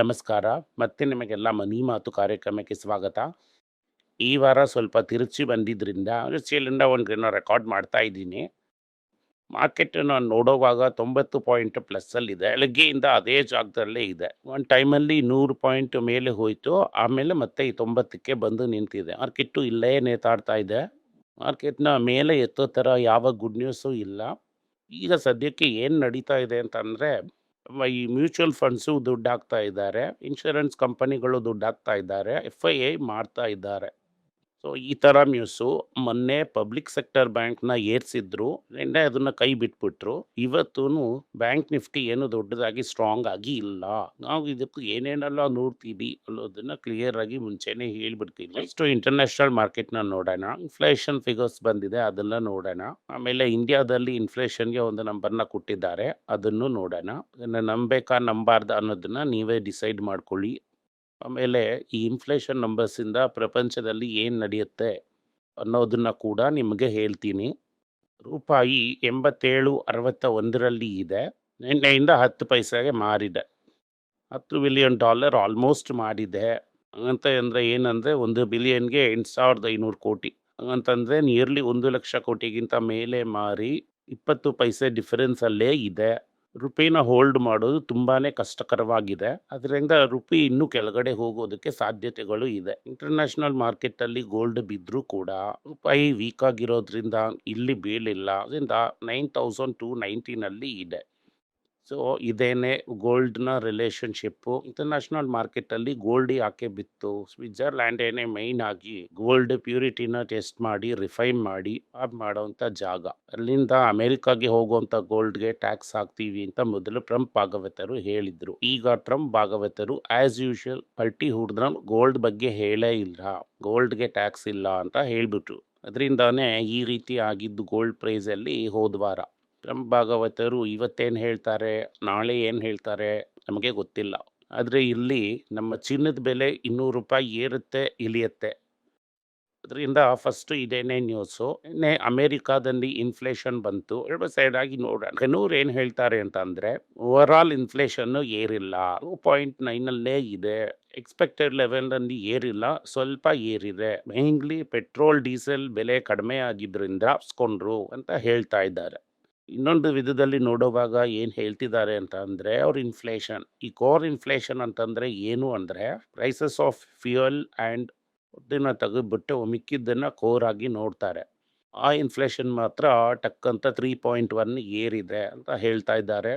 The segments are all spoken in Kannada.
ನಮಸ್ಕಾರ. ಮತ್ತೆ ನಿಮಗೆಲ್ಲ ಮನಿ ಮಾತು ಕಾರ್ಯಕ್ರಮಕ್ಕೆ ಸ್ವಾಗತ. ಈ ವಾರ ಸ್ವಲ್ಪ ತಿರುಚಿ ಬಂದಿದ್ದರಿಂದ ರುಚಿಯಲ್ಲಿಂದ ಒಂದು ಏನೋ ರೆಕಾರ್ಡ್ ಮಾಡ್ತಾ ಇದ್ದೀನಿ. ಮಾರ್ಕೆಟ್ ನಾನು ನೋಡೋವಾಗ ತೊಂಬತ್ತು ಪಾಯಿಂಟ್ ಪ್ಲಸ್ಸಲ್ಲಿದೆ ಬೆಳಗ್ಗೆಯಿಂದ ಅದೇ ಜಾಗದಲ್ಲೇ ಇದೆ. ಒಂದು ಟೈಮಲ್ಲಿ ನೂರು ಪಾಯಿಂಟ್ ಮೇಲೆ ಹೋಯಿತು. ಆಮೇಲೆ ಮತ್ತೆ ಈ ತೊಂಬತ್ತಕ್ಕೆ ಬಂದು ನಿಂತಿದೆ. ಮಾರ್ಕೆಟು ಇಲ್ಲೇ ನೇತಾಡ್ತಾ ಇದೆ. ಮಾರ್ಕೆಟ್ನ ಮೇಲೆ ಎತ್ತೋ ಥರ ಯಾವ ಗುಡ್ ನ್ಯೂಸು ಇಲ್ಲ. ಈಗ ಸದ್ಯಕ್ಕೆ ಏನು ನಡೀತಾ ಇದೆ ಅಂತಂದರೆ ಈ ಮ್ಯೂಚುವಲ್ ಫಂಡ್ಸು ದುಡ್ಡು ಹಾಕ್ತಾ ಇದ್ದಾರೆ, ಇನ್ಶೂರೆನ್ಸ್ ಕಂಪನಿಗಳು ದುಡ್ಡು ಹಾಕ್ತಾ ಇದ್ದಾರೆ ಎಫ್ ಐ ಐ ಮಾಡ್ತಾ ಇದ್ದಾರೆ. ಸೊ, ಈ ಥರ ನ್ಯೂಸು ಮೊನ್ನೆ ಪಬ್ಲಿಕ್ ಸೆಕ್ಟರ್ ಬ್ಯಾಂಕ್ನ ಏರ್ಸಿದ್ರು, ನಿನ್ನೆ ಅದನ್ನು ಕೈ ಬಿಟ್ಬಿಟ್ರು. ಇವತ್ತೂ ಬ್ಯಾಂಕ್ ನಿಫ್ಟಿ ಏನು ದೊಡ್ಡದಾಗಿ ಸ್ಟ್ರಾಂಗ್ ಆಗಿ ಇಲ್ಲ. ನಾವು ಇದಕ್ಕೆ ಏನೇನೆಲ್ಲ ನೋಡ್ತೀವಿ ಅನ್ನೋದನ್ನ ಕ್ಲಿಯರ್ ಆಗಿ ಮುಂಚೆನೆ ಹೇಳ್ಬಿಡ್ತೀನಿ ನೆಕ್ಸ್ಟ್ ಇಂಟರ್ನ್ಯಾಷನಲ್ನ ನೋಡೋಣ. ಇನ್ಫ್ಲೇಷನ್ ಫಿಗರ್ಸ್ ಬಂದಿದೆ, ಅದನ್ನ ನೋಡೋಣ. ಆಮೇಲೆ ಇಂಡಿಯಾದಲ್ಲಿ ಇನ್ಫ್ಲೇಷನ್ಗೆ ಒಂದು ನಂಬರ್ನ ಕೊಟ್ಟಿದ್ದಾರೆ, ಅದನ್ನು ನೋಡೋಣ. ನಂಬೇಕಾ ನಂಬಾರ್ದ ಅನ್ನೋದನ್ನ ನೀವೇ ಡಿಸೈಡ್ ಮಾಡ್ಕೊಳ್ಳಿ. ಆಮೇಲೆ ಈ ಇನ್ಫ್ಲೇಷನ್ ನಂಬರ್ಸಿಂದ ಪ್ರಪಂಚದಲ್ಲಿ ಏನು ನಡೆಯುತ್ತೆ ಅನ್ನೋದನ್ನು ಕೂಡ ನಿಮಗೆ ಹೇಳ್ತೀನಿ. ರೂಪಾಯಿ ಎಂಬತ್ತೇಳು ಅರವತ್ತ ಒಂದರಲ್ಲಿ ಇದೆ. ನಿನ್ನೆಯಿಂದ ಹತ್ತು ಪೈಸೆಗೆ ಮಾರಿದೆ. ಹತ್ತು ಬಿಲಿಯನ್ ಡಾಲರ್ ಆಲ್ಮೋಸ್ಟ್ ಮಾಡಿದೆ. ಅಂತ ಅಂದರೆ ಏನಂದರೆ ಒಂದು ಬಿಲಿಯನ್ಗೆ ಎಂಟು ಸಾವಿರದ ಐನೂರು ಕೋಟಿ. ಹಂಗಂತಂದರೆ ನಿಯರ್ಲಿ ಒಂದು ಲಕ್ಷ ಕೋಟಿಗಿಂತ ಮೇಲೆ ಮಾರಿ ಇಪ್ಪತ್ತು ಪೈಸೆ ಡಿಫರೆನ್ಸಲ್ಲೇ ಇದೆ. ರುಪಿನ ಹೋಲ್ಡ್ ಮಾಡೋದು ತುಂಬಾ ಕಷ್ಟಕರವಾಗಿದೆ. ಅದರಿಂದ ರುಪಿ ಇನ್ನೂ ಕೆಳಗಡೆ ಹೋಗೋದಕ್ಕೆ ಸಾಧ್ಯತೆಗಳು ಇದೆ. ಇಂಟರ್ನ್ಯಾಷನಲ್ ಮಾರ್ಕೆಟಲ್ಲಿ ಗೋಲ್ಡ್ ಬಿದ್ದರೂ ಕೂಡ ರೂಪಾಯಿ ವೀಕ್ ಆಗಿರೋದ್ರಿಂದ ಇಲ್ಲಿ ಬೀಳಿಲ್ಲ. ಅದರಿಂದ ನೈನ್ ತೌಸಂಡ್ ಟು ನೈಂಟಿನಲ್ಲಿ ಇದೆ. ಸೊ, ಇದೇನೆ ಗೋಲ್ಡ್ನ ರಿಲೇಷನ್ಶಿಪ್ಪು. ಇಂಟರ್ನ್ಯಾಷನಲ್ ಮಾರ್ಕೆಟಲ್ಲಿ ಗೋಲ್ಡ್ ಯಾಕೆ ಬಿತ್ತು? ಸ್ವಿಟ್ಜರ್ಲ್ಯಾಂಡ್ ಏನೇ ಮೈನ್ ಆಗಿ ಗೋಲ್ಡ್ ಪ್ಯೂರಿಟಿನ ಟೆಸ್ಟ್ ಮಾಡಿ, ರಿಫೈನ್ ಮಾಡಿ ಅದು ಮಾಡೋವಂಥ ಜಾಗ. ಅಲ್ಲಿಂದ ಅಮೆರಿಕಾಗೆ ಹೋಗುವಂಥ ಗೋಲ್ಡ್ಗೆ ಟ್ಯಾಕ್ಸ್ ಹಾಕ್ತೀವಿ ಅಂತ ಮೊದಲು ಟ್ರಂಪ್ ಭಾಗವತರು ಹೇಳಿದ್ರು. ಈಗ ಟ್ರಂಪ್ ಭಾಗವತರು ಆಸ್ ಯೂಶುವಲ್ ಪಲ್ಟಿ ಹುಡ್ದ್ರ ಗೋಲ್ಡ್ ಬಗ್ಗೆ ಹೇಳೇ ಇಲ್ಲ, ಗೋಲ್ಡ್ಗೆ ಟ್ಯಾಕ್ಸ್ ಇಲ್ಲ ಅಂತ ಹೇಳ್ಬಿಟ್ರು. ಅದರಿಂದಾನೇ ಈ ರೀತಿ ಆಗಿದ್ದು ಗೋಲ್ಡ್ ಪ್ರೈಸಲ್ಲಿ ಹೋದ್ವಾರ. ಟ್ರಂಪ್ ಭಾಗವತರು ಇವತ್ತೇನು ಹೇಳ್ತಾರೆ, ನಾಳೆ ಏನು ಹೇಳ್ತಾರೆ ನಮಗೆ ಗೊತ್ತಿಲ್ಲ. ಆದರೆ ಇಲ್ಲಿ ನಮ್ಮ ಚಿನ್ನದ ಬೆಲೆ ಇನ್ನೂರು ರೂಪಾಯಿ ಏರುತ್ತೆ, ಇಳಿಯುತ್ತೆ. ಅದರಿಂದ ಫಸ್ಟು ಇದೇನೇ ನ್ಯೂಸು. ಇನ್ನೇ ಅಮೇರಿಕಾದಲ್ಲಿ ಇನ್ಫ್ಲೇಷನ್ ಬಂತು. ಎರಡು ಸೈಡ್ ಆಗಿ ನೋಡೋಣ. ಕೆನೂರು ಏನು ಹೇಳ್ತಾರೆ ಅಂತ ಅಂದರೆ ಓವರ್ ಇನ್ಫ್ಲೇಷನ್ನು ಏರಿಲ್ಲ. ಟೂ ಪಾಯಿಂಟ್ ನೈನಲ್ಲೇ ಇದೆ. ಎಕ್ಸ್ಪೆಕ್ಟೆಡ್ ಲೆವೆಲ್ನಲ್ಲಿ ಏರಿಲ್ಲ. ಸ್ವಲ್ಪ ಏರಿದೆ. ಮೇನ್ಲಿ ಪೆಟ್ರೋಲ್ ಡೀಸೆಲ್ ಬೆಲೆ ಕಡಿಮೆ ಆಗಿದ್ದರಿಂದ ಸ್ಕೊಂಡ್ರು ಅಂತ ಹೇಳ್ತಾ ಇದ್ದಾರೆ. ಇನ್ನೊಂದು ವಿಧದಲ್ಲಿ ನೋಡುವಾಗ ಏನು ಹೇಳ್ತಿದ್ದಾರೆ ಅಂತ ಅಂದರೆ, ಅವ್ರ ಇನ್ಫ್ಲೇಷನ್ ಈ ಕೋರ್ ಇನ್ಫ್ಲೇಷನ್ ಅಂತಂದರೆ ಏನು ಅಂದರೆ ಪ್ರೈಸಸ್ ಆಫ್ ಫ್ಯೂಯಲ್ ಆ್ಯಂಡ್ ಅದನ್ನು ತೆಗೆದುಬಿಟ್ಟು ಮಿಕ್ಕಿದ್ದನ್ನು ಕೋರ್ ಆಗಿ ನೋಡ್ತಾರೆ. ಆ ಇನ್ಫ್ಲೇಷನ್ ಮಾತ್ರ ಟಕ್ಕಂತ ತ್ರೀ ಪಾಯಿಂಟ್ ಒನ್ ಏರಿದೆ ಅಂತ ಹೇಳ್ತಾ ಇದ್ದಾರೆ.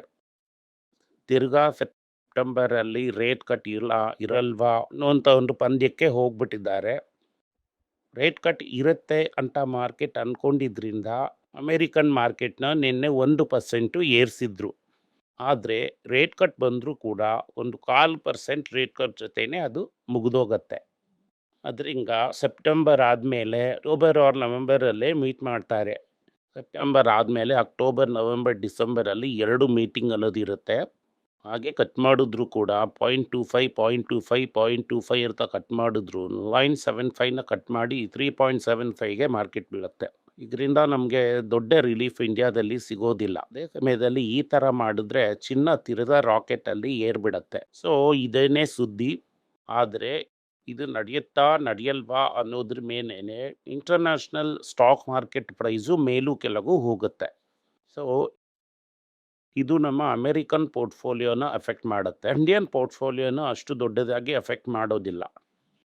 ತಿರ್ಗಾ ಸೆಪ್ಟೆಂಬರಲ್ಲಿ ರೇಟ್ ಕಟ್ ಇಲ್ಲ ಇರಲ್ವಾ ಅನ್ನೋಂಥ ಒಂದು ಪಂದ್ಯಕ್ಕೆ ಹೋಗ್ಬಿಟ್ಟಿದ್ದಾರೆ. ರೇಟ್ ಕಟ್ ಇರುತ್ತೆ ಅಂತ ಮಾರ್ಕೆಟ್ ಅಂದ್ಕೊಂಡಿದ್ರಿಂದ ಅಮೇರಿಕನ್ ಮಾರ್ಕೆಟ್ನ ನಿನ್ನೆ ಒಂದು ಪರ್ಸೆಂಟು ಏರಿಸಿದ್ರು. ಆದರೆ ರೇಟ್ ಕಟ್ ಬಂದರೂ ಕೂಡ ಒಂದು ಕಾಲು ಪರ್ಸೆಂಟ್ ರೇಟ್ ಕಟ್ ಜೊತೆನೇ ಅದು ಮುಗಿದೋಗತ್ತೆ. ಅದರಿಂದ ಸೆಪ್ಟೆಂಬರ್ ಆದಮೇಲೆ ಅಕ್ಟೋಬರ್ ಆರ್ ನವೆಂಬರಲ್ಲೇ ಮೀಟ್ ಮಾಡ್ತಾರೆ. ಸೆಪ್ಟೆಂಬರ್ ಆದಮೇಲೆ ಅಕ್ಟೋಬರ್, ನವೆಂಬರ್, ಡಿಸೆಂಬರಲ್ಲಿ ಎರಡು ಮೀಟಿಂಗ್ ಅನ್ನೋದಿರುತ್ತೆ ಹಾಗೆ ಕಟ್ ಮಾಡಿದ್ರು ಕೂಡ point two five point two five point two five ಇರ್ತಾ ಕಟ್ ಮಾಡಿದ್ರು ಪಾಯಿಂಟ್ ಸೆವೆನ್ ಫೈವ್ನ ಕಟ್ ಮಾಡಿ ತ್ರೀ ಪಾಯಿಂಟ್ ಸೆವೆನ್ ಫೈವ್ಗೆ ಮಾರ್ಕೆಟ್ ಬೀಳುತ್ತೆ. ಇದರಿಂದ ನಮಗೆ ದೊಡ್ಡ ರಿಲೀಫ್ ಇಂಡಿಯಾದಲ್ಲಿ ಸಿಗೋದಿಲ್ಲ. ಅದೇ ಸಮಯದಲ್ಲಿ ಈ ಥರ ಮಾಡಿದ್ರೆ ಚಿನ್ನ ತಿರುದ ರಾಕೆಟಲ್ಲಿ ಏರ್ಬಿಡತ್ತೆ. ಸೊ ಇದೇನೇ ಸುದ್ದಿ. ಆದರೆ ಇದು ನಡೆಯುತ್ತಾ, ನಡೆಯಲ್ವಾ ಅನ್ನೋದ್ರ ಮೇಲೇನೆ ಇಂಟರ್ನ್ಯಾಷನಲ್ ಸ್ಟಾಕ್ ಮಾರ್ಕೆಟ್ ಪ್ರೈಸು ಮೇಲೂ ಕೆಳಗೂ ಹೋಗುತ್ತೆ. ಸೊ, ಇದು ನಮ್ಮ ಅಮೇರಿಕನ್ ಪೋರ್ಟ್ಫೋಲಿಯೋನ ಅಫೆಕ್ಟ್ ಮಾಡುತ್ತೆ. ಇಂಡಿಯನ್ ಪೋರ್ಟ್ಫೋಲಿಯೋನ ಅಷ್ಟು ದೊಡ್ಡದಾಗಿ ಅಫೆಕ್ಟ್ ಮಾಡೋದಿಲ್ಲ.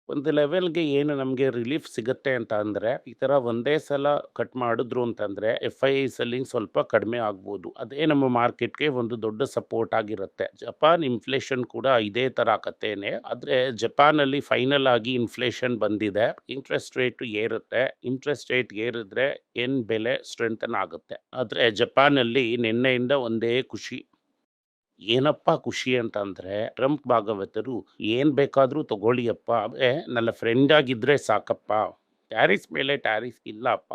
ಒಂದು ಲೆವೆಲ್ಗೆ ಏನು ನಮಗೆ ರಿಲೀಫ್ ಸಿಗುತ್ತೆ ಅಂತ ಅಂದರೆ, ಈ ಥರ ಒಂದೇ ಸಲ ಕಟ್ ಮಾಡಿದ್ರು ಅಂತಂದರೆ ಎಫ್ ಐ ಸೆಲ್ಲಿಂಗ್ ಸ್ವಲ್ಪ ಕಡಿಮೆ ಆಗ್ಬೋದು. ಅದೇ ನಮ್ಮ ಮಾರ್ಕೆಟ್ಗೆ ಒಂದು ದೊಡ್ಡ ಸಪೋರ್ಟ್ ಆಗಿರುತ್ತೆ. ಜಪಾನ್ ಇನ್ಫ್ಲೇಷನ್ ಕೂಡ ಇದೇ ಥರ ಆಗತ್ತೇನೆ. ಆದರೆ ಜಪಾನಲ್ಲಿ ಫೈನಲ್ ಆಗಿ ಇನ್ಫ್ಲೇಷನ್ ಬಂದಿದೆ. ಇಂಟ್ರೆಸ್ಟ್ ರೇಟ್ ಏರುತ್ತೆ. ಇಂಟ್ರೆಸ್ಟ್ ರೇಟ್ ಏರಿದ್ರೆ ಏನು ಬೆಲೆ ಸ್ಟ್ರೆಂಥನ್ ಆಗುತ್ತೆ. ಆದರೆ ಜಪಾನಲ್ಲಿ ನಿನ್ನೆಯಿಂದ ಒಂದೇ ಖುಷಿ. ಏನಪ್ಪ ಖುಷಿ ಅಂತಂದರೆ, ಟ್ರಂಪ್ ಭಾಗವತರು ಏನು ಬೇಕಾದರೂ ತಗೊಳ್ಳಿಯಪ್ಪ. ನನ್ನ ಫ್ರೆಂಡ್ ಆಗಿದ್ರೆ ಸಾಕಪ್ಪ. ಟ್ಯಾರಿಫ್ ಮೇಲೆ ಟ್ಯಾರಿಫ್ ಇಲ್ಲಪ್ಪ.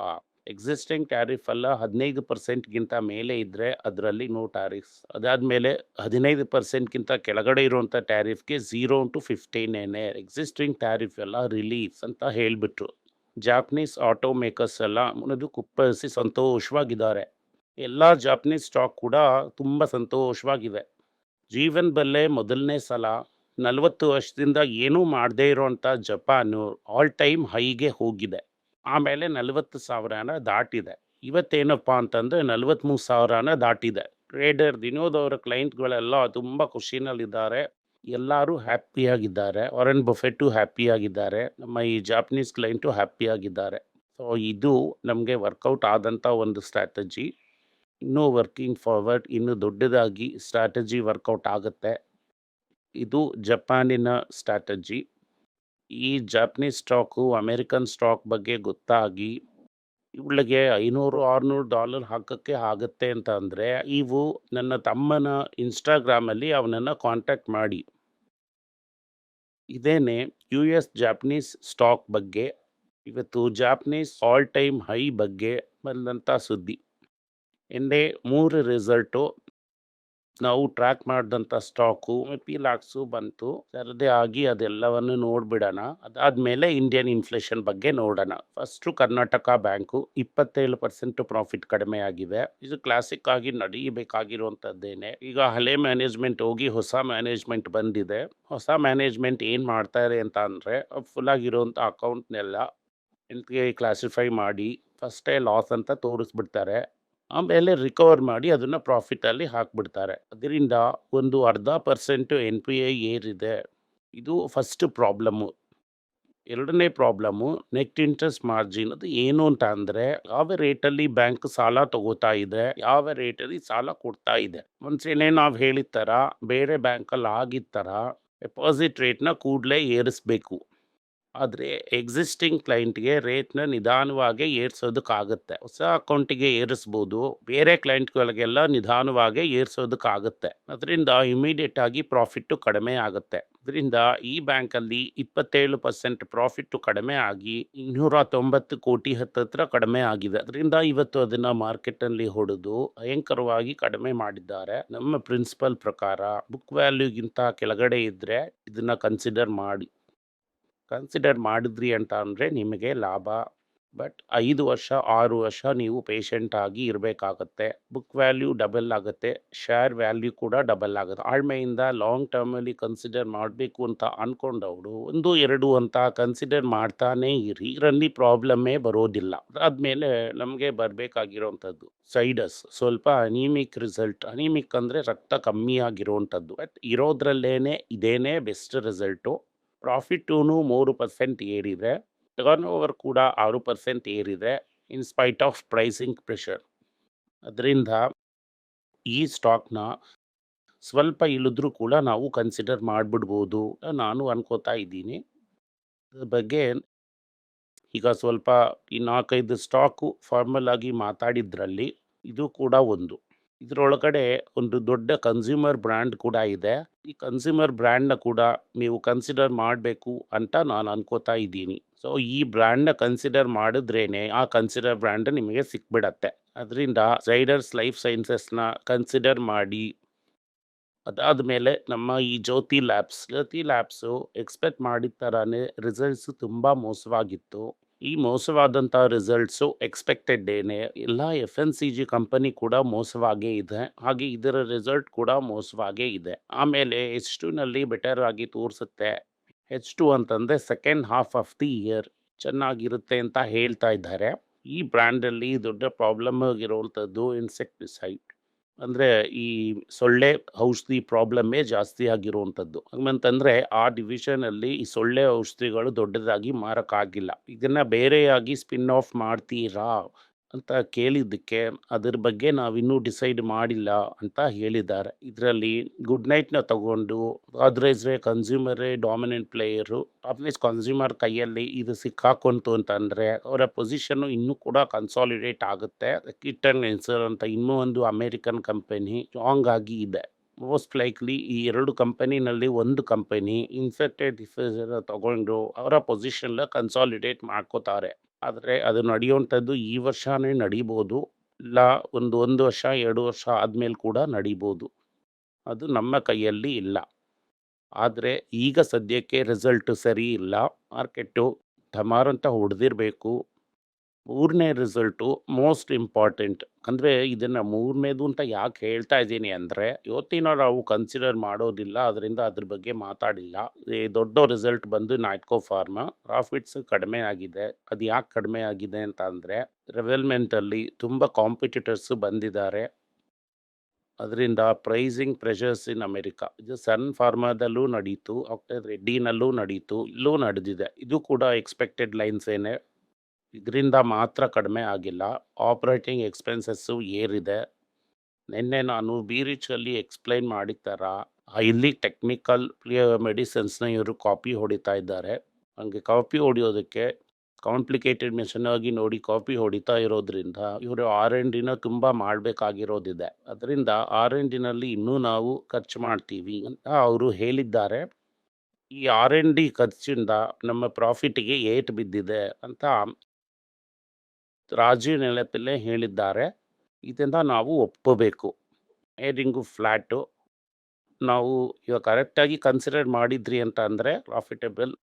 ಎಕ್ಸಿಸ್ಟಿಂಗ್ ಟ್ಯಾರಿಫ್ ಅಲ್ಲ, ಹದಿನೈದು ಪರ್ಸೆಂಟ್ಗಿಂತ ಮೇಲೆ ಇದ್ದರೆ ಅದರಲ್ಲಿ ನೋ ಟ್ಯಾರಿಫ್ಸ್ ಅದಾದಮೇಲೆ ಹದಿನೈದು ಪರ್ಸೆಂಟ್ಗಿಂತ ಕೆಳಗಡೆ ಇರುವಂಥ ಟ್ಯಾರಿಫ್ಗೆ ಝೀರೋ ಟು ಫಿಫ್ಟೀನೇನೆ ಎಕ್ಸಿಸ್ಟಿಂಗ್ ಟ್ಯಾರಿಫ್ ಎಲ್ಲ ರಿಲೀಫ್ ಅಂತ ಹೇಳಿಬಿಟ್ರು. ಜಾಪನೀಸ್ ಆಟೋ ಮೇಕರ್ಸ್ ಎಲ್ಲ ಮುನಿದು ಕುಪ್ಪಳಿಸಿ ಸಂತೋಷವಾಗಿದ್ದಾರೆ. ಎಲ್ಲ ಜಾಪನೀಸ್ ಸ್ಟಾಕ್ ಕೂಡ ತುಂಬ ಸಂತೋಷವಾಗಿವೆ. ಜೀವನದಲ್ಲೇ ಮೊದಲನೇ ಸಲ ನಲವತ್ತು ವರ್ಷದಿಂದ ಏನೂ ಮಾಡದೇ ಇರೋವಂಥ ಜಪಾನು ಆಲ್ ಟೈಮ್ ಹೈಗೆ ಹೋಗಿದೆ. ಆಮೇಲೆ ನಲವತ್ತು ಸಾವಿರನ ದಾಟಿದೆ. ಇವತ್ತೇನಪ್ಪ ಅಂತಂದರೆ ನಲವತ್ತ್ಮೂರು ಸಾವಿರನ ದಾಟಿದೆ. ಟ್ರೇಡರ್ ವಿನೋದ್ ಅವರ ಕ್ಲೈಂಟ್ಗಳೆಲ್ಲ ತುಂಬ ಖುಷಿನಲ್ಲಿದ್ದಾರೆ. ಎಲ್ಲರೂ ಹ್ಯಾಪಿಯಾಗಿದ್ದಾರೆ. ವಾರನ್ ಬಫೆಟ್ಟು ಹ್ಯಾಪಿಯಾಗಿದ್ದಾರೆ. ನಮ್ಮ ಈ ಜಾಪನೀಸ್ ಕ್ಲೈಂಟು ಹ್ಯಾಪಿಯಾಗಿದ್ದಾರೆ. ಸೊ ಇದು ನಮಗೆ ವರ್ಕೌಟ್ ಆದಂಥ ಒಂದು ಸ್ಟ್ರಾಟಜಿ ಇನ್ನೂ ವರ್ಕಿಂಗ್ ಫಾರ್ವರ್ಡ್, ಇನ್ನೂ ದೊಡ್ಡದಾಗಿ ಸ್ಟ್ರಾಟಜಿ ವರ್ಕೌಟ್ ಆಗುತ್ತೆ. ಇದು ಜಪಾನಿನ ಸ್ಟ್ರಾಟಜಿ. ಈ ಜಾಪನೀಸ್ ಸ್ಟಾಕು, ಅಮೇರಿಕನ್ ಸ್ಟಾಕ್ ಬಗ್ಗೆ ಗೊತ್ತಾಗಿ ಇವಳಿಗೆ ಐನೂರು, ಆರುನೂರು ಡಾಲರ್ ಹಾಕೋಕ್ಕೆ ಆಗುತ್ತೆ ಅಂತ ಅಂದರೆ ಇವು ನನ್ನ ತಮ್ಮನ ಇನ್ಸ್ಟಾಗ್ರಾಮಲ್ಲಿ ಅವನನ್ನು ಕಾಂಟ್ಯಾಕ್ಟ್ ಮಾಡಿ. ಇದೇನೆ ಯು ಎಸ್ ಜಾಪನೀಸ್ ಸ್ಟಾಕ್ ಬಗ್ಗೆ, ಇವತ್ತು ಜಾಪನೀಸ್ ಆಲ್ ಟೈಮ್ ಹೈ ಬಗ್ಗೆ ಬಂದಂಥ ಸುದ್ದಿ. ಎಂದೇ ಮೂರು ರಿಸಲ್ಟು, ನಾವು ಟ್ರ್ಯಾಕ್ ಮಾಡಿದಂಥ ಸ್ಟಾಕು ಪಿ ಲಾಕ್ಸು ಬಂತು. ಸರದೇ ಆಗಿ ಅದೆಲ್ಲವನ್ನು ನೋಡಿಬಿಡೋಣ. ಅದಾದಮೇಲೆ ಇಂಡಿಯನ್ ಇನ್ಫ್ಲೇಷನ್ ಬಗ್ಗೆ ನೋಡೋಣ. ಫಸ್ಟು ಕರ್ನಾಟಕ ಬ್ಯಾಂಕು ಇಪ್ಪತ್ತೇಳು ಪರ್ಸೆಂಟ್ ಪ್ರಾಫಿಟ್ ಕಡಿಮೆ ಆಗಿದೆ. ಇದು ಕ್ಲಾಸಿಕ್ ಆಗಿ ನಡೀಬೇಕಾಗಿರುವಂಥದ್ದೇನೆ. ಈಗ ಹಳೆ ಮ್ಯಾನೇಜ್ಮೆಂಟ್ ಹೋಗಿ ಹೊಸ ಮ್ಯಾನೇಜ್ಮೆಂಟ್ ಬಂದಿದೆ. ಹೊಸ ಮ್ಯಾನೇಜ್ಮೆಂಟ್ ಏನು ಮಾಡ್ತಾರೆ ಅಂತ ಅಂದರೆ ಫುಲ್ ಆಗಿರುವಂಥ ಅಕೌಂಟ್ನೆಲ್ಲ ಕ್ಲಾಸಿಫೈ ಮಾಡಿ, ಫಸ್ಟೇ ಲಾಸ್ ಅಂತ ತೋರಿಸ್ಬಿಡ್ತಾರೆ. ಆಮೇಲೆ ರಿಕವರ್ ಮಾಡಿ ಅದನ್ನು ಪ್ರಾಫಿಟಲ್ಲಿ ಹಾಕ್ಬಿಡ್ತಾರೆ. ಅದರಿಂದ ಒಂದು ಅರ್ಧ ಪರ್ಸೆಂಟು ಎನ್ ಪಿ ಐ ಏರಿದೆ. ಇದು ಫಸ್ಟ್ ಪ್ರಾಬ್ಲಮ್ಮು ಎರಡನೇ ಪ್ರಾಬ್ಲಮ್ಮು ನೆಟ್ ಇಂಟ್ರೆಸ್ಟ್ ಮಾರ್ಜಿನ್ ಅದು ಏನು ಅಂತ ಅಂದರೆ, ಯಾವ ರೇಟಲ್ಲಿ ಬ್ಯಾಂಕ್ ಸಾಲ ತಗೋತಾ ಇದೆ, ಯಾವ ರೇಟಲ್ಲಿ ಸಾಲ ಕೊಡ್ತಾ ಇದೆ. ಮುಂಚೆನೇ ನಾವು ಹೇಳಿದ ಥರ ಬೇರೆ ಬ್ಯಾಂಕಲ್ಲಿ ಆಗಿದ್ದ ಥರ ಡೆಪಾಸಿಟ್ ರೇಟ್ನ ಕೂಡಲೇ ಏರಿಸ್ಬೇಕು. ಆದರೆ ಎಕ್ಸಿಸ್ಟಿಂಗ್ ಕ್ಲೈಂಟ್ಗೆ ರೇಟ್ನ ನಿಧಾನವಾಗಿ ಏರಿಸೋದಕ್ಕಾಗುತ್ತೆ. ಹೊಸ ಅಕೌಂಟಿಗೆ ಏರಿಸ್ಬೋದು, ಬೇರೆ ಕ್ಲೈಂಟ್ಗಳಿಗೆಲ್ಲ ನಿಧಾನವಾಗಿ ಏರಿಸೋದಕ್ಕಾಗುತ್ತೆ. ಅದರಿಂದ ಇಮಿಡಿಯೇಟ್ ಆಗಿ ಪ್ರಾಫಿಟ್ಟು ಕಡಿಮೆ ಆಗುತ್ತೆ. ಅದರಿಂದ ಈ ಬ್ಯಾಂಕಲ್ಲಿ ಇಪ್ಪತ್ತೇಳು ಪರ್ಸೆಂಟ್ ಪ್ರಾಫಿಟ್ಟು ಕಡಿಮೆ ಆಗಿ ಇನ್ನೂರ ತೊಂಬತ್ತು ಕೋಟಿ ಹತ್ತತ್ರ ಕಡಿಮೆ ಆಗಿದೆ. ಅದರಿಂದ ಇವತ್ತು ಅದನ್ನು ಮಾರ್ಕೆಟಲ್ಲಿ ಹೊಡೆದು ಭಯಂಕರವಾಗಿ ಕಡಿಮೆ ಮಾಡಿದ್ದಾರೆ. ನಮ್ಮ ಪ್ರಿನ್ಸಿಪಲ್ ಪ್ರಕಾರ ಬುಕ್ ವ್ಯಾಲ್ಯೂಗಿಂತ ಕೆಳಗಡೆ ಇದ್ದರೆ ಇದನ್ನು ಕನ್ಸಿಡರ್ ಮಾಡಿ. ಕನ್ಸಿಡರ್ ಮಾಡಿದ್ರಿ ಅಂತ ಅಂದರೆ ನಿಮಗೆ ಲಾಭ. ಬಟ್ ಐದು ವರ್ಷ, ಆರು ವರ್ಷ ನೀವು ಪೇಷಂಟ್ ಆಗಿ ಇರಬೇಕಾಗತ್ತೆ. ಬುಕ್ ವ್ಯಾಲ್ಯೂ ಡಬಲ್ ಆಗುತ್ತೆ. ಶೇರ್ ವ್ಯಾಲ್ಯೂ ಕೂಡ ಡಬಲ್ ಆಗುತ್ತೆ. ಆಳ್ಮೆಯಿಂದ ಲಾಂಗ್ ಟರ್ಮಲ್ಲಿ ಕನ್ಸಿಡರ್ ಮಾಡಬೇಕು ಅಂತ ಅಂದ್ಕೊಂಡವರು ಒಂದು ಎರಡು ಅಂತ ಕನ್ಸಿಡರ್ ಮಾಡ್ತಾನೇ ಇರಿ. ಇದರಲ್ಲಿ ಪ್ರಾಬ್ಲಮ್ಮೇ ಬರೋದಿಲ್ಲ. ಅದಾದಮೇಲೆ ನಮಗೆ ಬರಬೇಕಾಗಿರೋವಂಥದ್ದು ಸೈಡಸ್. ಸ್ವಲ್ಪ ಅನಿಮಿಕ್ ರಿಸಲ್ಟ್ ಅನಿಮಿಕ್ ಅಂದರೆ ರಕ್ತ ಕಮ್ಮಿ ಆಗಿರೋವಂಥದ್ದು ಬಟ್ ಇರೋದ್ರಲ್ಲೇ ಇದೇನೇ ಬೆಸ್ಟ್ ರಿಸಲ್ಟು ಪ್ರಾಫಿಟೂ ಮೂರು ಪರ್ಸೆಂಟ್ ಏರಿದೆ. ಟರ್ನ್ ಓವರ್ ಕೂಡ ಆರು ಪರ್ಸೆಂಟ್ ಏರಿದೆ in spite of pricing pressure ಅದರಿಂದ ಈ ಸ್ಟಾಕ್ನ ಸ್ವಲ್ಪ ಇಳಿದ್ರೂ ಕೂಡ ನಾವು ಕನ್ಸಿಡರ್ ಮಾಡಿಬಿಡ್ಬೋದು ನಾನು ಅನ್ಕೋತಾ ಇದ್ದೀನಿ. ಅದ್ರ ಬಗ್ಗೆ ಈಗ ಸ್ವಲ್ಪ ಈ ನಾಲ್ಕೈದು ಸ್ಟಾಕು ಫಾರ್ಮಲ್ ಆಗಿ ಮಾತಾಡಿದ್ರಲ್ಲಿ ಇದು ಕೂಡ ಒಂದು. ಇದರೊಳಗಡೆ ಒಂದು ದೊಡ್ಡ ಕನ್ಸ್ಯೂಮರ್ ಬ್ರ್ಯಾಂಡ್ ಕೂಡ ಇದೆ. ಈ ಕನ್ಸ್ಯೂಮರ್ ಬ್ರ್ಯಾಂಡ್ನ ಕೂಡ ನೀವು ಕನ್ಸಿಡರ್ ಮಾಡಬೇಕು ಅಂತ ನಾನು ಅನ್ಕೋತಾ ಇದ್ದೀನಿ. ಸೊ ಈ ಬ್ರ್ಯಾಂಡ್ನ ಕನ್ಸಿಡರ್ ಮಾಡಿದ್ರೇನೆ ಆ ಕನ್ಸಿಡರ್ ಬ್ರ್ಯಾಂಡ್ ನಿಮಗೆ ಸಿಕ್ಬಿಡತ್ತೆ. ಅದರಿಂದ ರೈಡರ್ಸ್ ಲೈಫ್ ಸೈನ್ಸಸ್ನ ಕನ್ಸಿಡರ್ ಮಾಡಿ. ಅದಾದ ಮೇಲೆ ನಮ್ಮ ಈ Jyothy Labs Jyothy Labs expect ಮಾಡಿದ ಥರನೇ ರಿಸಲ್ಟ್ಸು ತುಂಬ ಮೋಸವಾಗಿತ್ತು. ಈ ಮೋಸವಾದಂಥ ರಿಸಲ್ಟ್ಸು ಎಕ್ಸ್ಪೆಕ್ಟೆಡ್ಡೇನೆ ಎಲ್ಲ F N C G company ಕೂಡ ಮೋಸವಾಗೇ ಇದೆ. ಹಾಗೆ ಇದರ ರಿಸಲ್ಟ್ ಕೂಡ ಮೋಸವಾಗೇ ಇದೆ. ಆಮೇಲೆ ಎಚ್ ಟುನಲ್ಲಿ ಬೆಟರ್ ಆಗಿ ತೋರಿಸುತ್ತೆ. ಎಚ್ ಟು ಅಂತಂದರೆ second half of the year ಚೆನ್ನಾಗಿರುತ್ತೆ ಅಂತ ಹೇಳ್ತಾ ಇದ್ದಾರೆ. ಈ ಬ್ರ್ಯಾಂಡಲ್ಲಿ ದೊಡ್ಡ ಪ್ರಾಬ್ಲಮ್ ಆಗಿರುವಂಥದ್ದು ಇನ್ಸೆಕ್ಟಿಸೈಡ್. ಅಂದರೆ ಈ ಸೊಳ್ಳೆ ಔಷಧಿ ಪ್ರಾಬ್ಲಮ್ಮೇ ಜಾಸ್ತಿ ಆಗಿರುವಂಥದ್ದು. ಹಂಗಂತಂದರೆ ಆ ಡಿವಿಷನಲ್ಲಿ ಈ ಸೊಳ್ಳೆ ಔಷಧಿಗಳು ದೊಡ್ಡದಾಗಿ ಮಾರಕ್ಕಾಗಿಲ್ಲ. ಇದನ್ನು ಬೇರೆಯಾಗಿ ಸ್ಪಿನ್ ಆಫ್ ಮಾಡ್ತೀರಾ? ಅಂತ ಕೇಳಿದ್ದಕ್ಕೆ ಅದ್ರ ಬಗ್ಗೆ ನಾವಿನ್ನೂ ಡಿಸೈಡ್ ಮಾಡಿಲ್ಲ ಅಂತ ಹೇಳಿದ್ದಾರೆ. ಇದರಲ್ಲಿ ಗುಡ್ ನೈಟ್ನ ತಗೊಂಡು ಅದ್ರೈಸ್ರೆ ಕನ್ಸ್ಯೂಮರೇ ಡಾಮಿನೆಂಟ್ ಪ್ಲೇಯರು ಆಬ್ವಿಯಸ್ ಕನ್ಸ್ಯೂಮರ್ ಕೈಯಲ್ಲಿ ಇದು ಸಿಕ್ಕಾಕೊಂತು ಅಂತಂದರೆ ಅವರ ಪೊಸಿಷನ್ನು ಇನ್ನೂ ಕೂಡ ಕನ್ಸಾಲಿಡೇಟ್ ಆಗುತ್ತೆ. ಕಿಟ್ಟನ್ ಎನ್ಸರ್ ಅಂತ ಇನ್ನೂ ಒಂದು ಅಮೇರಿಕನ್ ಕಂಪನಿ ಸ್ಟ್ರಾಂಗ್ ಆಗಿ ಇದೆ. ಮೋಸ್ಟ್ ಲೈಕ್ಲಿ ಈ ಎರಡು ಕಂಪನಿನಲ್ಲಿ ಒಂದು ಕಂಪನಿ ಇನ್ಫೆಕ್ಟೆಡ್ ತಗೊಂಡು ಅವರ ಪೊಸಿಷನ್ನ ಕನ್ಸಾಲಿಡೇಟ್ ಮಾಡ್ಕೋತಾರೆ. ಆದರೆ ಅದು ನಡೆಯುವಂಥದ್ದು ಈ ವರ್ಷವೇ ನಡೀಬೋದು. ಇಲ್ಲ, ಒಂದು ಒಂದು ವರ್ಷ, ಎರಡು ವರ್ಷ ಆದಮೇಲೆ ಕೂಡ ನಡೀಬೋದು. ಅದು ನಮ್ಮ ಕೈಯಲ್ಲಿ ಇಲ್ಲ. ಆದರೆ ಈಗ ಸದ್ಯಕ್ಕೆ ರಿಸಲ್ಟ್ ಸರಿ ಇಲ್ಲ. ಮಾರ್ಕೆಟು ಢಮಾರ್ ಅಂತ ಹೊಡೆದಿರಬೇಕು. ಮೂರನೇ ರಿಸಲ್ಟು ಮೋಸ್ಟ್ ಇಂಪಾರ್ಟೆಂಟ್. ಅಂದರೆ ಇದನ್ನು ಮೂರನೇದು ಅಂತ ಯಾಕೆ ಹೇಳ್ತಾ ಇದ್ದೀನಿ ಅಂದರೆ, ಇವತ್ತಿನ ನಾವು ಕನ್ಸಿಡರ್ ಮಾಡೋದಿಲ್ಲ, ಅದರಿಂದ ಅದ್ರ ಬಗ್ಗೆ ಮಾತಾಡಿಲ್ಲ. ಈ ದೊಡ್ಡ ರಿಸಲ್ಟ್ ಬಂದು ನಾಟ್ಕೋ ಫಾರ್ಮಾ, ಪ್ರಾಫಿಟ್ಸ್ ಕಡಿಮೆ ಆಗಿದೆ. ಅದು ಯಾಕೆ ಕಡಿಮೆ ಆಗಿದೆ ಅಂತ ಅಂದರೆ ರೆವೆಲ್ಮೆಂಟಲ್ಲಿ ತುಂಬ ಕಾಂಪಿಟೇಟರ್ಸ್ ಬಂದಿದ್ದಾರೆ. ಅದರಿಂದ ಪ್ರೈಸಿಂಗ್ ಪ್ರೆಷರ್ಸ್ ಇನ್ ಅಮೆರಿಕಾ. ಇದು ಸನ್ ಫಾರ್ಮಾದಲ್ಲೂ ನಡೀತು ರೆಡ್ಡಿನಲ್ಲೂ ನಡೀತು, ಇಲ್ಲೂ ನಡೆದಿದೆ. ಇದು ಕೂಡ ಎಕ್ಸ್ಪೆಕ್ಟೆಡ್ ಲೈನ್ಸ್ ಏನೇ ಇದರಿಂದ ಮಾತ್ರ ಕಡಿಮೆ ಆಗಿಲ್ಲ. ಆಪ್ರೇಟಿಂಗ್ ಎಕ್ಸ್ಪೆನ್ಸಸ್ಸು ಏರಿದೆ. ನಿನ್ನೆ ನಾನು ಬೀರಿಚಲ್ಲಿ ಎಕ್ಸ್ಪ್ಲೈನ್ ಮಾಡಿದ ಥರ ಇಲ್ಲಿ ಟೆಕ್ನಿಕಲ್ ಮೆಡಿಸಿನ್ಸ್ನ ಇವರು ಕಾಪಿ ಹೊಡಿತಾ ಇದ್ದಾರೆ. ಹಂಗೆ ಕಾಪಿ ಹೊಡಿಯೋದಕ್ಕೆ ಕಾಂಪ್ಲಿಕೇಟೆಡ್ ಮಿಷನ್ ಆಗಿ ನೋಡಿ ಕಾಪಿ ಹೊಡಿತಾ ಇರೋದ್ರಿಂದ ಇವರು ಆರ್ ಎನ್ ಡಿನ ತುಂಬ ಮಾಡಬೇಕಾಗಿರೋದಿದೆ. ಅದರಿಂದ ಆರ್ ಎನ್ ಡಿನಲ್ಲಿ ಇನ್ನೂ ನಾವು ಖರ್ಚು ಮಾಡ್ತೀವಿ ಅಂತ ಅವರು ಹೇಳಿದ್ದಾರೆ. ಈ ಆರ್ ಎನ್ ಡಿ ಖರ್ಚಿಂದ ನಮ್ಮ ಪ್ರಾಫಿಟಿಗೆ ಏಟ್ ಬಿದ್ದಿದೆ ಅಂತ ರಾಜೀವ್ ನೆಲಪಲ್ಲೇ ಹೇಳಿದ್ದಾರೆ. ಇದರಿಂದ ನಾವು ಒಪ್ಪಬೇಕು. ಏರಿಂಗು ಫ್ಲ್ಯಾಟು ನಾವು ಇವಾಗ ಕರೆಕ್ಟಾಗಿ ಕನ್ಸಿಡರ್ ಮಾಡಿದ್ರಿ ಅಂತ ಅಂದರೆ ಪ್ರಾಫಿಟಬಲ್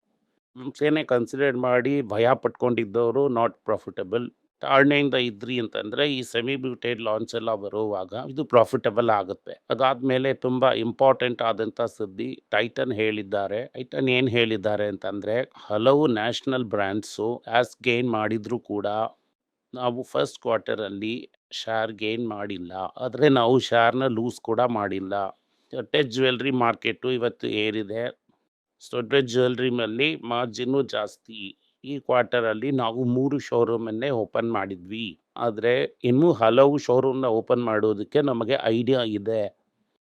ಮುಂಚೆನೇ ಕನ್ಸಿಡರ್ ಮಾಡಿ ಭಯ ಪಟ್ಕೊಂಡಿದ್ದವರು ನಾಟ್ ಪ್ರಾಫಿಟಬಲ್ ತಾಳ್ಮೆಯಿಂದ ಇದ್ರಿ ಅಂತಂದರೆ ಈ ಸೆಮಿ ಬ್ಯೂಟೆಡ್ ಲಾಂಚ್ ಎಲ್ಲ ಬರುವಾಗ ಇದು ಪ್ರಾಫಿಟಬಲ್ ಆಗುತ್ತೆ. ಅದಾದಮೇಲೆ ತುಂಬ ಇಂಪಾರ್ಟೆಂಟ್ ಆದಂಥ ಸುದ್ದಿ ಟೈಟನ್ ಹೇಳಿದ್ದಾರೆ. ಟೈಟನ್ ಏನು ಹೇಳಿದ್ದಾರೆ ಅಂತಂದರೆ ಹಲವು ನ್ಯಾಷನಲ್ ಬ್ರ್ಯಾಂಡ್ಸು ಆ್ಯಸ್ ಗೇನ್ ಮಾಡಿದರೂ ಕೂಡ ನಾವು ಫಸ್ಟ್ ಕ್ವಾರ್ಟರಲ್ಲಿ ಶೇರ್ ಗೇನ್ ಮಾಡಿಲ್ಲ. ಆದರೆ ನಾವು ಶೇರ್ನ ಲೂಸ್ ಕೂಡ ಮಾಡಿಲ್ಲ. ಟೆಚ್ ಜ್ಯುವೆಲ್ರಿ ಮಾರ್ಕೆಟು ಇವತ್ತು ಏರಿದೆ. ಸ್ಟೊಟೆಜ್ ಜ್ಯುವೆಲ್ರಿನಲ್ಲಿ ಮಾರ್ಜಿನ್ನು ಜಾಸ್ತಿ. ಈ ಕ್ವಾರ್ಟರಲ್ಲಿ ನಾವು ಮೂರು ಶೋರೂಮನ್ನೇ ಓಪನ್ ಮಾಡಿದ್ವಿ. ಆದರೆ ಇನ್ನೂ ಹಲವು ಶೋರೂಮ್ನ ಓಪನ್ ಮಾಡೋದಕ್ಕೆ ನಮಗೆ ಐಡಿಯಾ ಇದೆ.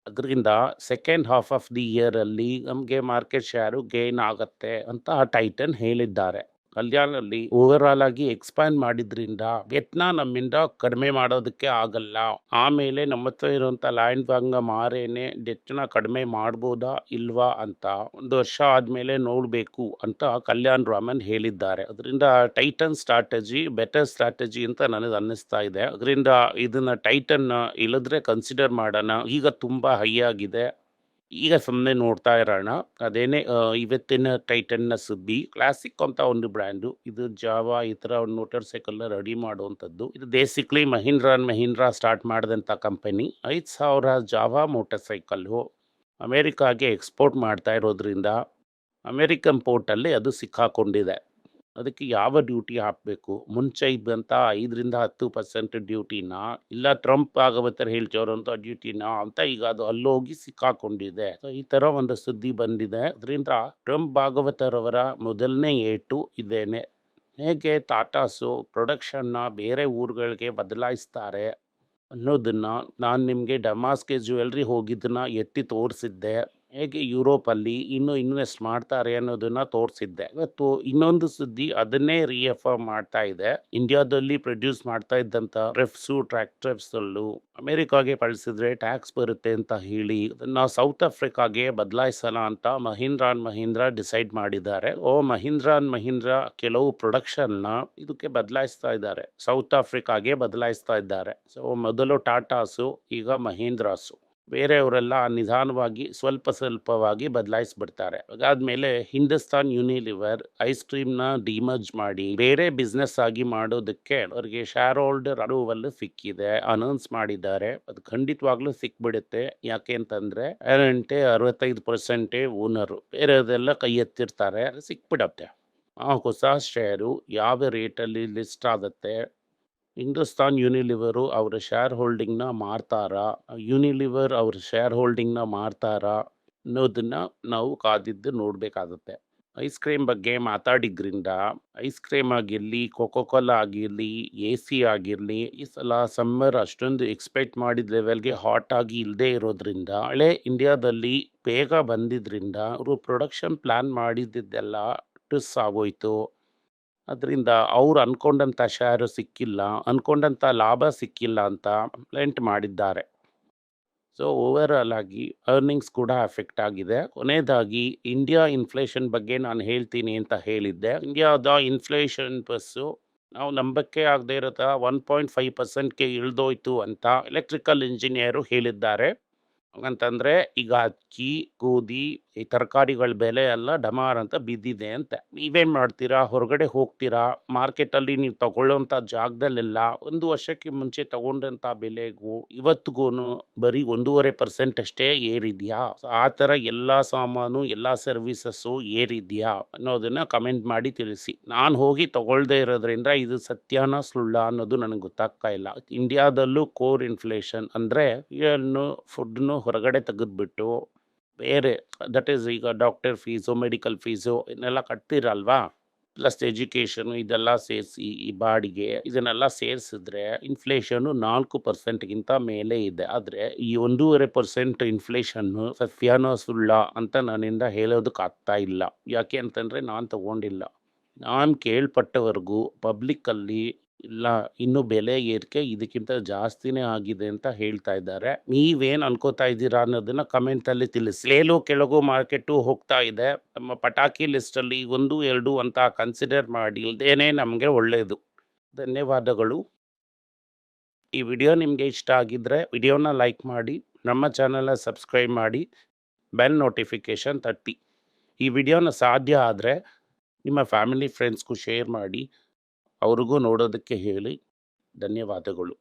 ಅದರಿಂದ ಸೆಕೆಂಡ್ ಹಾಫ್ ಆಫ್ ದಿ ಇಯರಲ್ಲಿ ನಮಗೆ ಮಾರ್ಕೆಟ್ ಶೇರು ಗೇನ್ ಆಗತ್ತೆ ಅಂತ ಟೈಟನ್ ಹೇಳಿದ್ದಾರೆ. ಕಲ್ಯಾಣಲ್ಲಿ ಓವರ್ ಆಗಿ ಎಕ್ಸ್ಪ್ಯಾಂಡ್ ಮಾಡಿದ್ರಿಂದ ಯತ್ನ ನಮ್ಮಿಂದ ಕಡಿಮೆ ಮಾಡೋದಕ್ಕೆ ಆಗಲ್ಲ. ಆಮೇಲೆ ನಮ್ಮ ಹತ್ರ ಇರುವಂತ ಲ್ಯಾಂಡ್ ಬ್ಯಾಂಕ್ ಮಾರೇನೆ ಡೆಚ್ಚನ ಕಡಿಮೆ ಮಾಡ್ಬೋದಾ ಇಲ್ವಾ ಅಂತ ಒಂದು ವರ್ಷ ಆದ್ಮೇಲೆ ನೋಡಬೇಕು ಅಂತ ಕಲ್ಯಾಣ್ ರಾಮನ್ ಹೇಳಿದ್ದಾರೆ. ಅದರಿಂದ ಟೈಟನ್ ಸ್ಟ್ರಾಟಜಿ, ಬೆಟರ್ ಸ್ಟ್ರಾಟಜಿ ಅಂತ ನನಗೆ ಅನ್ನಿಸ್ತಾ ಇದೆ. ಅದರಿಂದ ಇದನ್ನ ಟೈಟನ್ ಇಲ್ಲದ್ರೆ ಕನ್ಸಿಡರ್ ಮಾಡೋಣ. ಈಗ ತುಂಬಾ ಹೈ ಆಗಿದೆ ಈಗ ಸುಮ್ಮನೆ ನೋಡ್ತಾ ಇರೋಣ. ಅದೇನೇ ಇವತ್ತಿನ ಟೈಟನ್ನ ಸುಬ್ಬಿ, ಕ್ಲಾಸಿಕ್ ಅಂತ ಒಂದು ಬ್ರ್ಯಾಂಡು. ಇದು ಜಾವಾ ಈ ಥರ ಒಂದು ಮೋಟರ್ ಸೈಕಲ್ನ ರೆಡಿ ಮಾಡುವಂಥದ್ದು. ಇದು basically Mahindra and Mahindra start ಮಾಡಿದಂಥ ಕಂಪನಿ. ಐದು ಸಾವಿರ ಜಾವಾ ಮೋಟರ್ ಸೈಕಲ್ಲು ಅಮೇರಿಕಾಗೆ ಎಕ್ಸ್ಪೋರ್ಟ್ ಮಾಡ್ತಾ ಇರೋದ್ರಿಂದ ಅಮೇರಿಕನ್ ಪೋರ್ಟಲ್ಲಿ ಅದು ಸಿಕ್ಕಾಕೊಂಡಿದೆ. ಅದಕ್ಕೆ ಯಾವ ಡ್ಯೂಟಿ ಹಾಕಬೇಕು? ಮುಂಚೆ ಇದ್ದಂಥ ಐದರಿಂದ ಹತ್ತು ಪರ್ಸೆಂಟ್ ಡ್ಯೂಟಿನ, ಇಲ್ಲ ಟ್ರಂಪ್ ಭಾಗವತರು ಅಂತ ಡ್ಯೂಟಿನ ಅಂತ ಈಗ ಅದು ಅಲ್ಲೋಗಿ ಸಿಕ್ಕಾಕೊಂಡಿದೆ. ಈ ಥರ ಒಂದು ಸುದ್ದಿ ಬಂದಿದೆ. ಅದರಿಂದ ಟ್ರಂಪ್ ಭಾಗವತರವರ ಮೊದಲನೇ ಏಟು ಇದೇನೆ. ಹೇಗೆ ಟಾಟಾಸು ಪ್ರೊಡಕ್ಷನ್ನ ಬೇರೆ ಊರುಗಳಿಗೆ ಬದಲಾಯಿಸ್ತಾರೆ ಅನ್ನೋದನ್ನ ನಾನು ನಿಮಗೆ ಡಮಾಸ್ಗೆ ಜ್ಯುವೆಲ್ರಿ ಹೋಗಿದ್ದನ್ನ ಎತ್ತಿ ತೋರಿಸಿದ್ದೆ. ಹೇಗೆ ಯುರೋಪಲ್ಲಿ ಇನ್ನೂ ಇನ್ವೆಸ್ಟ್ ಮಾಡ್ತಾರೆ ಅನ್ನೋದನ್ನ ತೋರಿಸಿದ್ದೆ. ಇವತ್ತು ಇನ್ನೊಂದು ಸುದ್ದಿ ಅದನ್ನೇ ರಿಎಫರ್ ಮಾಡ್ತಾ ಇದೆ. ಇಂಡಿಯಾದಲ್ಲಿ ಪ್ರೊಡ್ಯೂಸ್ ಮಾಡ್ತಾ ಇದ್ದಂಥ ರೆಫ್ಸು ಟ್ರ್ಯಾಕ್ಟರ್ಸಲ್ಲೂ ಅಮೆರಿಕಾಗೆ ಕಳಿಸಿದ್ರೆ ಟ್ಯಾಕ್ಸ್ ಬರುತ್ತೆ ಅಂತ ಹೇಳಿ ಅದನ್ನ ಸೌತ್ ಆಫ್ರಿಕಾಗೆ ಬದಲಾಯಿಸೋಣ ಅಂತ ಮಹೀಂದ್ರ ಅಂಡ್ ಮಹೀಂದ್ರ ಡಿಸೈಡ್ ಮಾಡಿದ್ದಾರೆ. ಓ ಮಹೀಂದ್ರ ಅಂಡ್ ಮಹೀಂದ್ರ ಕೆಲವು ಪ್ರೊಡಕ್ಷನ್ನ ಇದಕ್ಕೆ ಬದಲಾಯಿಸ್ತಾ ಇದ್ದಾರೆ. ಸೌತ್ ಆಫ್ರಿಕಾಗೆ ಬದಲಾಯಿಸ್ತಾ ಇದ್ದಾರೆ. ಸೊ ಮೊದಲು ಟಾಟಾಸು ಈಗ ಮಹೀಂದ್ರಾಸು. ಬೇರೆಯವರೆಲ್ಲ ನಿಧಾನವಾಗಿ, ಸ್ವಲ್ಪ ಸ್ವಲ್ಪವಾಗಿ ಬದಲಾಯಿಸ್ಬಿಡ್ತಾರೆ. ಅದಾದ್ಮೇಲೆ ಹಿಂದೂಸ್ತಾನ್ ಯೂನಿಲಿವರ್ ಐಸ್ ಕ್ರೀಮ್ನ ಡಿಮರ್ಜ್ ಮಾಡಿ, ಬೇರೆ ಬಿಸ್ನೆಸ್ ಆಗಿ ಮಾಡೋದಕ್ಕೆ ಅವರಿಗೆ ಶೇರ್ ಹೋಲ್ಡರ್ ಅಪ್ರೂವಲ್ ಸಿಕ್ಕಿದೆ, ಅನೌನ್ಸ್ ಮಾಡಿದ್ದಾರೆ. ಅದು ಖಂಡಿತವಾಗ್ಲೂ ಸಿಕ್ಬಿಡುತ್ತೆ. ಯಾಕೆ ಅಂತಂದ್ರೆ ಗ್ಯಾರಂಟಿ ಅರವತ್ತೈದು ಪರ್ಸೆಂಟೇ ಓನರು. ಬೇರೆದೆಲ್ಲ ಕೈ ಎತ್ತಿರ್ತಾರೆ, ಸಿಕ್ಬಿಡತ್ತೆ. ಆ ಹೊಸ ಶೇರು ಯಾವ ರೇಟಲ್ಲಿ ಲಿಸ್ಟ್ ಆಗುತ್ತೆ? ಹಿಂದೂಸ್ತಾನ್ ಯೂನಿಲಿವರು ಅವರ ಶೇರ್ ಹೋಲ್ಡಿಂಗ್ನ ಮಾರ್ತಾರಾ ಯೂನಿಲಿವರ್ ಅವ್ರ ಶೇರ್ ಹೋಲ್ಡಿಂಗ್ನ ಮಾರ್ತಾರಾ ಅನ್ನೋದನ್ನ ನಾವು ಕಾದಿದ್ದು ನೋಡಬೇಕಾಗುತ್ತೆ. ಐಸ್ ಕ್ರೀಮ್ ಬಗ್ಗೆ ಮಾತಾಡಿದ್ರಿಂದ ಐಸ್ ಕ್ರೀಮ್ ಆಗಿರಲಿ ಕೋಕೋ ಕೋಲಾ ಆಗಿರಲಿ ಎ ಸಿ ಆಗಿರಲಿ, ಈ ಸಲ ಸಮ್ಮರ್ ಅಷ್ಟೊಂದು ಎಕ್ಸ್ಪೆಕ್ಟ್ ಮಾಡಿದ ಲೆವೆಲ್ಗೆ ಹಾಟ್ ಆಗಿ ಇಲ್ಲದೆ ಇರೋದ್ರಿಂದ, ಹಳೆ ಇಂಡಿಯಾದಲ್ಲಿ ಬೇಗ ಬಂದಿದ್ದರಿಂದ ಅವರು ಪ್ರೊಡಕ್ಷನ್ ಪ್ಲ್ಯಾನ್ ಮಾಡಿದ್ದೆಲ್ಲ ಟಿಸ್ ಆಗೋಯ್ತು. ಅದರಿಂದ ಅವರು ಅಂದ್ಕೊಂಡಂಥ ಶೇರು ಸಿಕ್ಕಿಲ್ಲ ಅಂದ್ಕೊಂಡಂಥ ಲಾಭ ಸಿಕ್ಕಿಲ್ಲ ಅಂತ ಕಂಪ್ಲೇಂಟ್ ಮಾಡಿದ್ದಾರೆ. ಸೊ ಓವರ್ ಆಲ್ ಆಗಿ ಅರ್ನಿಂಗ್ಸ್ ಕೂಡ ಎಫೆಕ್ಟ್ ಆಗಿದೆ. ಕೊನೆಯದಾಗಿ ಇಂಡಿಯಾ ಇನ್ಫ್ಲೇಷನ್ ಬಗ್ಗೆ ನಾನು ಹೇಳ್ತೀನಿ ಅಂತ ಹೇಳಿದ್ದೆ. ಇಂಡಿಯಾದ ಇನ್ಫ್ಲೇಷನ್ ಬಸ್ಸು ನಾವು ನಂಬಕ್ಕೆ ಆಗದೆ ಇರೋ ಒನ್ ಪಾಯಿಂಟ್ ಫೈವ್ ಪರ್ಸೆಂಟ್ಗೆ ಇಳಿದೋಯ್ತು ಅಂತ ಎಲೆಕ್ಟ್ರಿಕಲ್ ಇಂಜಿನಿಯರು ಹೇಳಿದ್ದಾರೆ. ಅಂತಂದ್ರೆ ಈಗ ಅಕ್ಕಿ, ಗೋಧಿ, ಈ ತರಕಾರಿಗಳ ಬೆಲೆ ಎಲ್ಲ ಡಮಾರ್ ಅಂತ ಬಿದ್ದಿದೆ ಅಂತ ನೀವೇನು ಮಾಡ್ತೀರಾ? ಹೊರಗಡೆ ಹೋಗ್ತೀರಾ, ಮಾರ್ಕೆಟಲ್ಲಿ ನೀವು ತಗೊಳ್ಳೋಂಥ ಜಾಗದಲ್ಲೆಲ್ಲ ಒಂದು ವರ್ಷಕ್ಕೆ ಮುಂಚೆ ತಗೊಂಡಂಥ ಬೆಲೆಗೂ, ಇವತ್ತಿಗೂ ಬರೀ 1.5% ಅಷ್ಟೇ ಏರಿದ್ಯಾ? ಆ ಥರ ಎಲ್ಲಾ ಸಾಮಾನು, ಎಲ್ಲಾ ಸರ್ವಿಸಸ್ಸು ಏರಿದ್ಯಾ? ಅನ್ನೋದನ್ನ ಕಮೆಂಟ್ ಮಾಡಿ ತಿಳಿಸಿ. ನಾನು ಹೋಗಿ ತಗೊಳ್ದೇ ಇರೋದ್ರಿಂದ ಇದು ಸತ್ಯಾನ ಸುಳ್ಳ ಅನ್ನೋದು ನನಗೆ ಗೊತ್ತಾಗ್ತಾ ಇಲ್ಲ. ಇಂಡಿಯಾದಲ್ಲೂ ಕೋರ್ ಇನ್ಫ್ಲೇಷನ್ ಅಂದ್ರೆ ಏನು ಫುಡ್‌ನು ಹೊರಗಡೆ ತೆಗೆದುಬಿಟ್ಟು ಬೇರೆ ದಟ್ ಈಸ್ ಈಗ ಡಾಕ್ಟರ್ ಫೀಸು, ಮೆಡಿಕಲ್ ಫೀಸು ಇದನ್ನೆಲ್ಲ ಕಟ್ತೀರಲ್ವಾ? ಪ್ಲಸ್ ಎಜುಕೇಷನು ಇದೆಲ್ಲ ಸೇರಿಸಿ, ಈ ಬಾಡಿಗೆ ಇದನ್ನೆಲ್ಲ ಸೇರಿಸಿದ್ರೆ ಇನ್ಫ್ಲೇಷನು 4% ಗಿಂತ ಮೇಲೆ ಇದೆ. ಆದರೆ ಈ 1.5% ಇನ್ಫ್ಲೇಷನ್ನು ಸತ್ಯಾನೋ? ಸುಳ್ಳ ಅಂತ ನನ್ನಿಂದ ಹೇಳೋದಕ್ಕೆ ಆಗ್ತಾ ಇಲ್ಲ. ಯಾಕೆ ಅಂತಂದರೆ ನಾನು ತಗೊಂಡಿಲ್ಲ. ನಾನು ಕೇಳ್ಪಟ್ಟವರೆಗೂ ಪಬ್ಲಿಕ್ಕಲ್ಲಿ ಇಲ್ಲ ಇನ್ನೂ ಬೆಲೆ ಏರಿಕೆ ಇದಕ್ಕಿಂತ ಜಾಸ್ತಿನೇ ಆಗಿದೆ ಅಂತ ಹೇಳ್ತಾ ಇದ್ದಾರೆ. ನೀವೇನು ಅನ್ಕೋತಾ ಇದ್ದೀರಾ ಅನ್ನೋದನ್ನ ಕಮೆಂಟಲ್ಲಿ ತಿಳಿಸಿ. ಮೇಲೂ ಕೆಳಗು ಮಾರ್ಕೆಟು ಹೋಗ್ತಾ ಇದೆ. ನಮ್ಮ ಪಟಾಕಿ ಲಿಸ್ಟಲ್ಲಿ 1, 2 ಅಂತ ಕನ್ಸಿಡರ್ ಮಾಡಿ ಇಲ್ದೇನೆ ನಮ್ಗೆ ಒಳ್ಳೇದು. ಧನ್ಯವಾದಗಳು. ಈ ವಿಡಿಯೋ ನಿಮಗೆ ಇಷ್ಟ ಆಗಿದ್ರೆ ವಿಡಿಯೋನ ಲೈಕ್ ಮಾಡಿ, ನಮ್ಮ ಚಾನಲ್ನ ಸಬ್ಸ್ಕ್ರೈಬ್ ಮಾಡಿ, ಬೆಲ್ ನೋಟಿಫಿಕೇಷನ್ ತಟ್ಟಿ. ಈ ವಿಡಿಯೋನ ಸಾಧ್ಯ ಆದರೆ ನಿಮ್ಮ ಫ್ಯಾಮಿಲಿ, ಫ್ರೆಂಡ್ಸ್‌ಗೂ ಶೇರ್ ಮಾಡಿ, ಅವ್ರಿಗೂ ನೋಡೋದಕ್ಕೆ ಹೇಳಿ. ಧನ್ಯವಾದಗಳು.